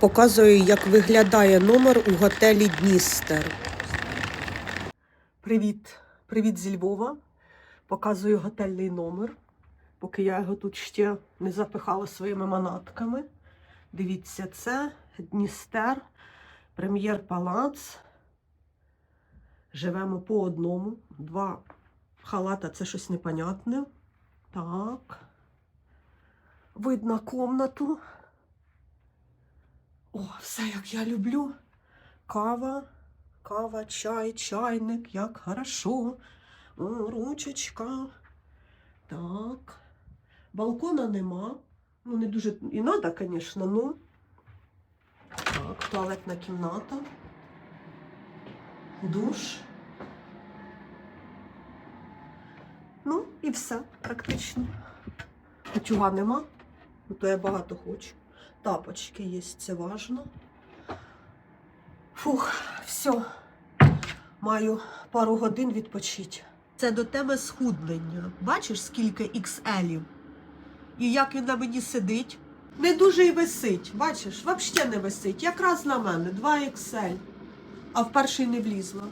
Показую, як виглядає номер у готелі Дністер. Привіт, привіт зі Львова. Показую готельний номер, поки я його тут ще не запихала своїми манатками. Дивіться, це Дністер, прем'єр палац. Живемо по одному. Два халата це щось непонятне. Так. Видно комнату. О, все як я люблю. Кава, кава, чай, чайник, як хорошо. О, ручечка. Так. Балкона нема. Ну, не дуже і надо, звісно, ну. Так, туалетна кімната. Душ. Ну, і все, практично. Утюга нема, то я багато хочу. Тапочки є, це важно. Фух, все. Маю пару годин відпочити. Це до тебе схуднення. Бачиш, скільки XL-ів? І як він на мені сидить? Не дуже й висить. Бачиш, взагалі не висить. Якраз на мене 2 XL. А в перший не влізла.